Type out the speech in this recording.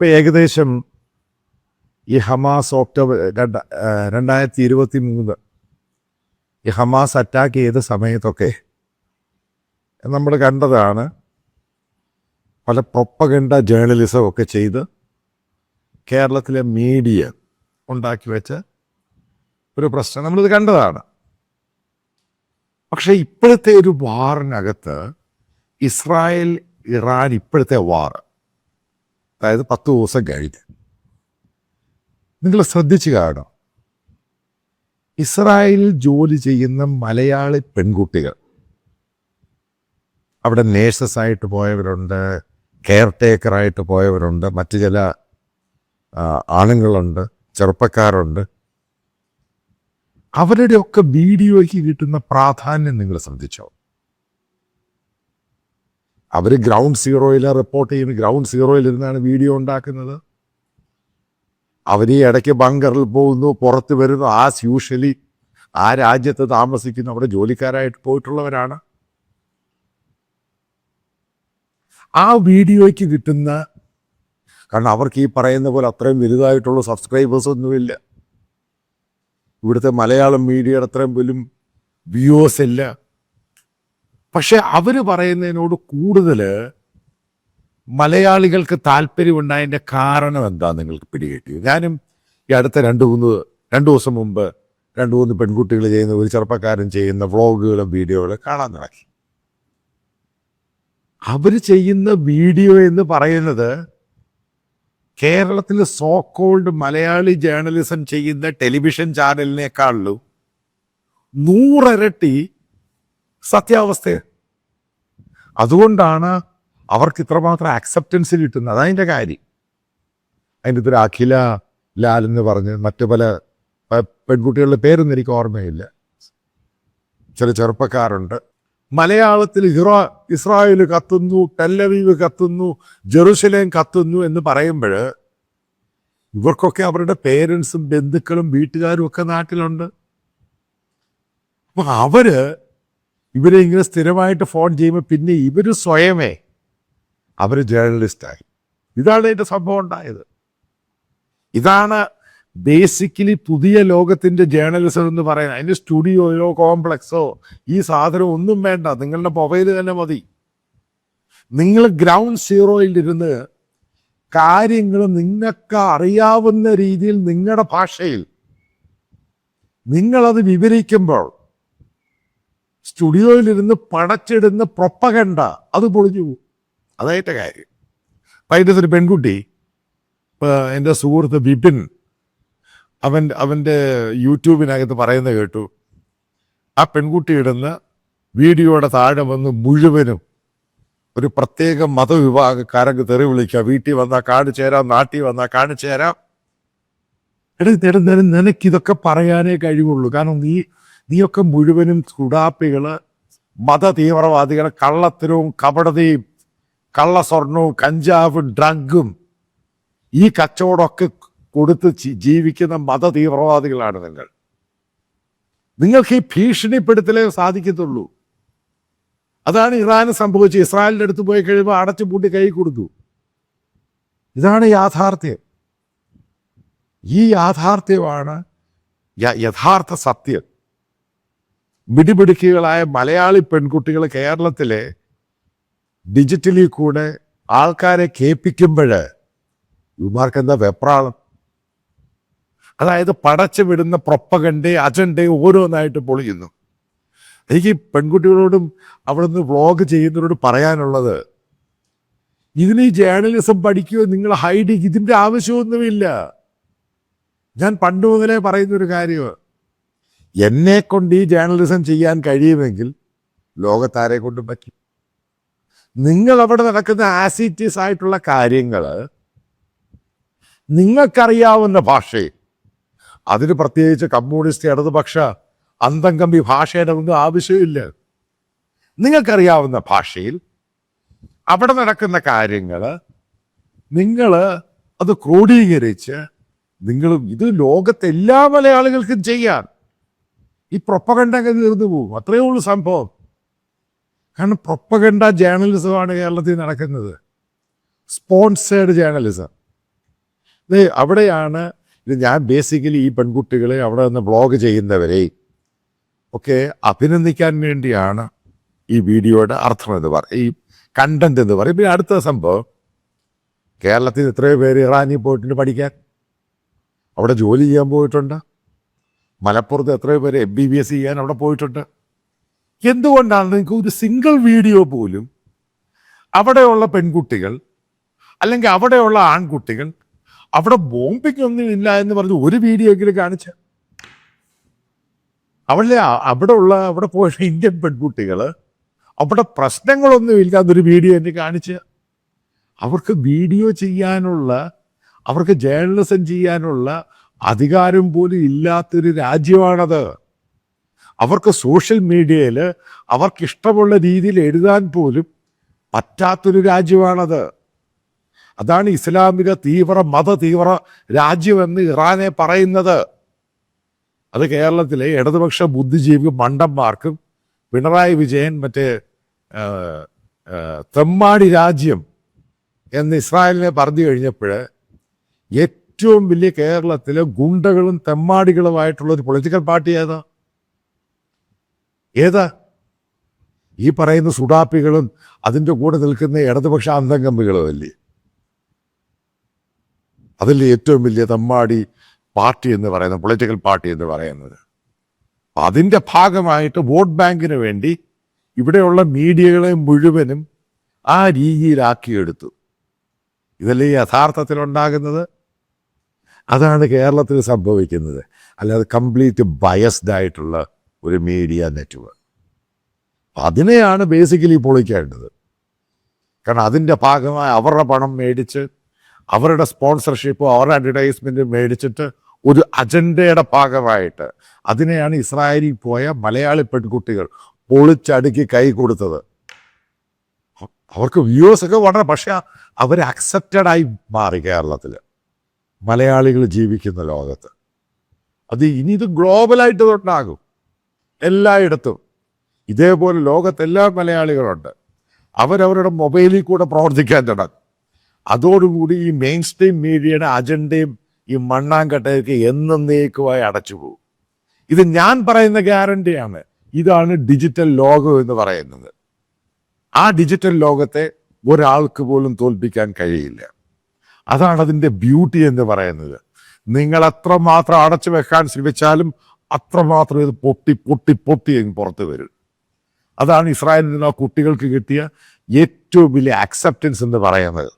ഇപ്പൊ ഏകദേശം ഈ ഹമാസ് ഒക്ടോബർ രണ്ട രണ്ടായിരത്തി ഇരുപത്തി മൂന്ന് ഈ ഹമാസ് അറ്റാക്ക് ചെയ്ത സമയത്തൊക്കെ നമ്മൾ കണ്ടതാണ് പല പ്രൊപ്പഗണ്ട ജേർണലിസം ഒക്കെ ചെയ്ത് കേരളത്തിലെ മീഡിയ ഉണ്ടാക്കി വെച്ച ഒരു പ്രശ്നം. നമ്മളിത് കണ്ടതാണ്. പക്ഷേ ഇപ്പോഴത്തെ ഒരു വാറിനകത്ത് ഇസ്രായേൽ ഇറാൻ ഇപ്പോഴത്തെ വാർ അതായത് പത്ത് ദിവസം കഴിഞ്ഞ്. നിങ്ങൾ ശ്രദ്ധിച്ചു കാണും ഇസ്രായേലിൽ ജോലി ചെയ്യുന്ന മലയാളി പെൺകുട്ടികൾ. അവിടെ നേഴ്സസ് ആയിട്ട് പോയവരുണ്ട് കെയർ ടേക്കറായിട്ട് പോയവരുണ്ട് മറ്റു ചില ആണുങ്ങളുണ്ട് ചെറുപ്പക്കാരുണ്ട്. അവരുടെയൊക്കെ വീഡിയോയ്ക്ക് കിട്ടുന്ന പ്രാധാന്യം നിങ്ങൾ ശ്രദ്ധിച്ചോ? അവർ ഗ്രൗണ്ട് സീറോയിൽ റിപ്പോർട്ട് ചെയ്യുന്ന ഗ്രൗണ്ട് സീറോയിൽ ഇരുന്നാണ് വീഡിയോ ഉണ്ടാക്കുന്നത്. അവർ ഈ ഇടയ്ക്ക് ബങ്കറിൽ പോകുന്നു പുറത്ത് വരുന്നു. ആസ് യൂഷ്വലി ആ രാജ്യത്ത് താമസിക്കുന്നു അവിടെ ജോലിക്കാരായിട്ട് പോയിട്ടുള്ളവരാണ്. ആ വീഡിയോയ്ക്ക് കിട്ടുന്ന കാരണം അവർക്ക് ഈ പറയുന്ന പോലെ അത്രയും വലുതായിട്ടുള്ള സബ്സ്ക്രൈബേഴ്സ് ഒന്നുമില്ല ഇവിടുത്തെ മലയാളം മീഡിയയുടെ അത്രയും പോലും വ്യൂവേഴ്സ് ഇല്ല. പക്ഷെ അവർ പറയുന്നതിനോട് കൂടുതൽ മലയാളികൾക്ക് താല്പര്യമുണ്ടായതിന്റെ കാരണം എന്താ നിങ്ങൾക്ക് പിടികിട്ടി? ഞാനും ഈ അടുത്ത രണ്ട് മൂന്ന് രണ്ട് ദിവസം മുമ്പ് രണ്ട് മൂന്ന് പെൺകുട്ടികൾ ചെയ്യുന്ന ഒരു ചെറുപ്പക്കാരൻ ചെയ്യുന്ന വ്ളോഗുകളും വീഡിയോകളും കാണാൻ തുടങ്ങി. അവർ ചെയ്യുന്ന വീഡിയോ എന്ന് പറയുന്നത് കേരളത്തിലെ സോ കോൾഡ് മലയാളി ജേർണലിസം ചെയ്യുന്ന ടെലിവിഷൻ ചാനലിനേക്കാളും നൂറരട്ടി സത്യാവസ്ഥ. അതുകൊണ്ടാണ് അവർക്ക് ഇത്രമാത്രം അക്സെപ്റ്റൻസ് കിട്ടുന്നത്. അതതിന്റെ കാര്യം. അതിന്റെ ഇതൊരു അഖില ലാൽ എന്ന് പറഞ്ഞ് മറ്റു പല പെൺകുട്ടികളുടെ പേരൊന്നും എനിക്ക് ഓർമ്മയില്ല. ചില ചെറുപ്പക്കാരുണ്ട്. മലയാളത്തിൽ ഇറ ഇസ്രായേൽ കത്തുന്നു ടെല്ലവീവ് കത്തുന്നു ജെറുസലേം കത്തുന്നു എന്ന് പറയുമ്പോൾ ഇവർക്കൊക്കെ അവരുടെ പേരൻസും ബന്ധുക്കളും വീട്ടുകാരും ഒക്കെ നാട്ടിലുണ്ട്. അപ്പൊ അവർ ഇവരെ ഇങ്ങനെ സ്ഥിരമായിട്ട് ഫോൺ ചെയ്യുമ്പോൾ പിന്നെ ഇവർ സ്വയമേ അവർ ജേർണലിസ്റ്റായി ഇതാണ് ഇതിന്റെ സംഭവം ഉണ്ടായത്. ഇതാണ് ബേസിക്കലി പുതിയ ലോകത്തിന്റെ ജേർണലിസം എന്ന് പറയുന്നത്. അതിന്റെ സ്റ്റുഡിയോയോ കോംപ്ലക്സോ ഈ സാധനം ഒന്നും വേണ്ട. നിങ്ങളുടെ മൊബൈൽ തന്നെ മതി. നിങ്ങൾ ഗ്രൗണ്ട് സീറോയിൽ ഇരുന്ന് കാര്യങ്ങൾ നിങ്ങൾക്ക് അറിയാവുന്ന രീതിയിൽ നിങ്ങളുടെ ഭാഷയിൽ നിങ്ങളത് വിവരിക്കുമ്പോൾ സ്റ്റുഡിയോയിലിരുന്ന് പടച്ചിടുന്ന പ്രൊപ്പകണ്ട അത് പൊളിഞ്ഞു പോകും അതായിട്ട് കാര്യം. അതിന്റെ ഒരു പെൺകുട്ടി എന്റെ സുഹൃത്ത് ബിപിൻ അവൻ അവന്റെ യൂട്യൂബിനകത്ത് പറയുന്നത് കേട്ടു ആ പെൺകുട്ടി ഇടുന്ന വീഡിയോയുടെ താഴെ വന്ന് മുഴുവനും ഒരു പ്രത്യേക മതവിഭാഗക്കാരൊക്കെ തെറി വിളിക്കുക. വീട്ടിൽ വന്നാൽ കാണിച്ചു തരാം നാട്ടിൽ വന്നാൽ കാണിച്ചു തരാം. എടാ നിന- നിന- നിനക്കിതൊക്കെ പറയാനേ കഴിവുള്ളൂ. കാരണം നീ നീയൊക്കെ മുഴുവനും ചുടാപ്പികൾ മത തീവ്രവാദികൾ കള്ളത്തരവും കപടതയും കള്ളസ്വർണവും കഞ്ചാവും ഡ്രഗും ഈ കച്ചവടമൊക്കെ കൊടുത്ത് ജീവിക്കുന്ന മത തീവ്രവാദികളാണ് നിങ്ങൾ. നിങ്ങൾക്ക് ഈ ഭീഷണിപ്പെടുത്തലേ സാധിക്കത്തുള്ളൂ. അതാണ് ഇറാന് സംഭവിച്ചത്. ഇസ്രായേലിന്റെ അടുത്ത് പോയി കഴിയുമ്പോൾ അടച്ചു പൂട്ടി കൈ കൊടുത്തു. ഇതാണ് യാഥാർത്ഥ്യം. ഈ യാഥാർത്ഥ്യമാണ് യഥാർത്ഥ സത്യം. മിടിപിടുക്കികളായ മലയാളി പെൺകുട്ടികൾ കേരളത്തിലെ ഡിജിറ്റലി കൂടെ ആൾക്കാരെ കേൾപ്പിക്കുമ്പോൾ ഇവമാർക്ക് എന്താ വെപ്രാളം? അതായത് പടച്ചു വിടുന്ന പ്രൊപ്പകണ്ടയും അജണ്ടയും ഓരോന്നായിട്ട് പൊളിയുന്നു. എനിക്ക് പെൺകുട്ടികളോടും അവിടുന്ന് വ്ളോഗ് ചെയ്യുന്നവരോട് പറയാനുള്ളത് ഇതിന് ജേർണലിസം പഠിക്കുകയോ നിങ്ങൾ ഹൈഡ് ഇതിന്റെ ആവശ്യമൊന്നുമില്ല. ഞാൻ പണ്ട് മുതലേ പറയുന്നൊരു കാര്യമാണ്. കാര്യം എന്നെ കൊണ്ട് ഈ ജേർണലിസം ചെയ്യാൻ കഴിയുമെങ്കിൽ ലോകത്താരെ കൊണ്ടും പറ്റും നിങ്ങൾ അവിടെ നടക്കുന്ന ആസിറ്റീസ് ആയിട്ടുള്ള കാര്യങ്ങൾ നിങ്ങൾക്കറിയാവുന്ന ഭാഷയിൽ അതിന് പ്രത്യേകിച്ച് കമ്മ്യൂണിസ്റ്റ് ഇടതുപക്ഷ അന്തംകമ്പി ഭാഷയുടെ ഒന്നും ആവശ്യമില്ല. നിങ്ങൾക്കറിയാവുന്ന ഭാഷയിൽ അവിടെ നടക്കുന്ന കാര്യങ്ങൾ നിങ്ങൾ അത് ക്രോഡീകരിച്ച് നിങ്ങളും ഇത് ലോകത്തെ എല്ലാ മലയാളികൾക്കും ചെയ്യാൻ ഈ പ്രൊപ്പകണ്ട തീർന്നു പോകും. അത്രയേ ഉള്ളൂ സംഭവം. കാരണം പ്രൊപ്പകണ്ട ജേർണലിസമാണ് കേരളത്തിൽ നടക്കുന്നത്. സ്പോൺസേഡ് ജേർണലിസം ദേ അവിടെയാണ് ഇത് ഞാൻ ബേസിക്കലി ഈ പെൺകുട്ടികളെ അവിടെ നിന്ന് ബ്ലോഗ് ചെയ്യുന്നവരെ ഒക്കെ അഭിനന്ദിക്കാൻ വേണ്ടിയാണ് ഈ വീഡിയോയുടെ അർത്ഥം എന്ന് പറയും ഈ കണ്ടന്റ് എന്ന് പറയും പിന്നെ അടുത്ത സംഭവം. കേരളത്തിൽ എത്രയോ പേര് ഇറാനിൽ പോയിട്ടുണ്ട് പഠിക്കാൻ. അവിടെ ജോലി ചെയ്യാൻ പോയിട്ടുണ്ട്? മലപ്പുറത്ത് എത്രയോ പേര് എം ബി ബി എസ് ചെയ്യാൻ അവിടെ പോയിട്ടുണ്ട്. എന്തുകൊണ്ടാണ് നിങ്ങൾക്ക് ഒരു സിംഗിൾ വീഡിയോ പോലും അവിടെയുള്ള പെൺകുട്ടികൾ അല്ലെങ്കിൽ അവിടെയുള്ള ആൺകുട്ടികൾ അവിടെ ബോംബിംഗ് ഒന്നും ഇല്ല എന്ന് പറഞ്ഞ് ഒരു വീഡിയോ എങ്കിലും കാണിച്ച? അവിടെ അവിടെ ഉള്ള അവിടെ പോയ ഇന്ത്യൻ പെൺകുട്ടികൾ അവിടെ പ്രശ്നങ്ങളൊന്നും ഇല്ലാത്തൊരു വീഡിയോ എന്നെ കാണിച്ച്. അവർക്ക് വീഡിയോ ചെയ്യാനുള്ള അവർക്ക് ജേർണലിസം ചെയ്യാനുള്ള അധികാരം പോലും ഇല്ലാത്തൊരു രാജ്യമാണത്. അവർക്ക് സോഷ്യൽ മീഡിയയിൽ അവർക്ക് ഇഷ്ടമുള്ള രീതിയിൽ എഴുതാൻ പോലും പറ്റാത്തൊരു രാജ്യമാണത്. അതാണ് ഇസ്ലാമിക തീവ്ര മത തീവ്ര രാജ്യമെന്ന് ഇറാനെ പറയുന്നത്. അത് കേരളത്തിലെ ഇടതുപക്ഷ ബുദ്ധിജീവി മണ്ടന്മാർക്കും പിണറായി വിജയൻ മറ്റേ തെമ്മാടി രാജ്യം എന്ന് ഇസ്രായേലിനെ പറഞ്ഞു കഴിഞ്ഞപ്പോൾ ഏറ്റവും വലിയ കേരളത്തിലെ ഗുണ്ടകളും തെമ്മാടികളുമായിട്ടുള്ള ഒരു പൊളിറ്റിക്കൽ പാർട്ടി ഏതാ? ഏതാ? ഈ പറയുന്ന സുഡാപ്പികളും അതിന്റെ കൂടെ നിൽക്കുന്ന ഇടതുപക്ഷ അന്തംഗമ്മികളും അല്ലേ? ഏറ്റവും വലിയ തെമ്മാടി പാർട്ടി എന്ന് പറയുന്ന പൊളിറ്റിക്കൽ പാർട്ടി എന്ന് പറയുന്നത്. അതിന്റെ ഭാഗമായിട്ട് വോട്ട് ബാങ്കിന് വേണ്ടി ഇവിടെയുള്ള മീഡിയകളെ മുഴുവനും ആ രീതിയിലാക്കിയെടുത്തു. ഇതല്ലേ യഥാർത്ഥത്തിൽ ഉണ്ടാകുന്നത് അതാണ് കേരളത്തിൽ സംഭവിക്കുന്നത്. അല്ലാതെ കംപ്ലീറ്റ് ബയസ്ഡ് ആയിട്ടുള്ള ഒരു മീഡിയ നെറ്റ്വർക്ക് അതിനെയാണ് ബേസിക്കലി പൊളിക്കേണ്ടത്. കാരണം അതിന്റെ ഭാഗമായി അവരുടെ പണം മേടിച്ച് അവരുടെ സ്പോൺസർഷിപ്പും അവരുടെ അഡ്വർടൈസ്മെന്റും മേടിച്ചിട്ട് ഒരു അജണ്ടയുടെ ഭാഗമായിട്ട് അതിനെയാണ് ഇസ്രായേലിൽ പോയ മലയാളി പെൺകുട്ടികൾ പൊളിച്ചടുക്കി കൈ കൊടുത്തത്. അവർക്ക് വ്യൂവേഴ്സ് ഒക്കെ വളരെ പക്ഷേ അവർ അക്സെപ്റ്റഡ് ആയി മാറി കേരളത്തിൽ മലയാളികൾ ജീവിക്കുന്ന ലോകത്ത്. അത് ഇനി ഇത് ഗ്ലോബലായിട്ട് തൊട്ടാകും. എല്ലായിടത്തും. ഇതേപോലെ ലോകത്തെല്ലാ മലയാളികളുണ്ട്. അവരവരുടെ മൊബൈലിൽ കൂടെ പ്രവർത്തിക്കാൻ തുടങ്ങും. അതോടുകൂടി ഈ മെയിൻ സ്ട്രീം മീഡിയയുടെ അജണ്ടയും ഈ മണ്ണാങ്കട്ടയൊക്കെ എന്നേക്കുമായി അടച്ചു പോകും. ഇത് ഞാൻ പറയുന്ന ഗ്യാരണ്ടിയാണ്. ഇതാണ് ഡിജിറ്റൽ ലോകം എന്ന് പറയുന്നത്. ആ ഡിജിറ്റൽ ലോകത്തെ ഒരാൾക്ക് പോലും തോൽപ്പിക്കാൻ കഴിയില്ല. അതാണ് അതിന്റെ ബ്യൂട്ടി എന്ന് പറയുന്നത്. നിങ്ങൾ എത്രമാത്രം അടച്ചു വെക്കാൻ ശ്രമിച്ചാലും അത്രമാത്രം ഇത് പൊട്ടി പൊട്ടി പൊട്ടി പുറത്ത് വരും. അതാണ് ഇസ്രായേലിൽ നിന്ന് ആ കുട്ടികൾക്ക് കിട്ടിയ ഏറ്റവും വലിയ അക്സെപ്റ്റൻസ് എന്ന് പറയുന്നത്.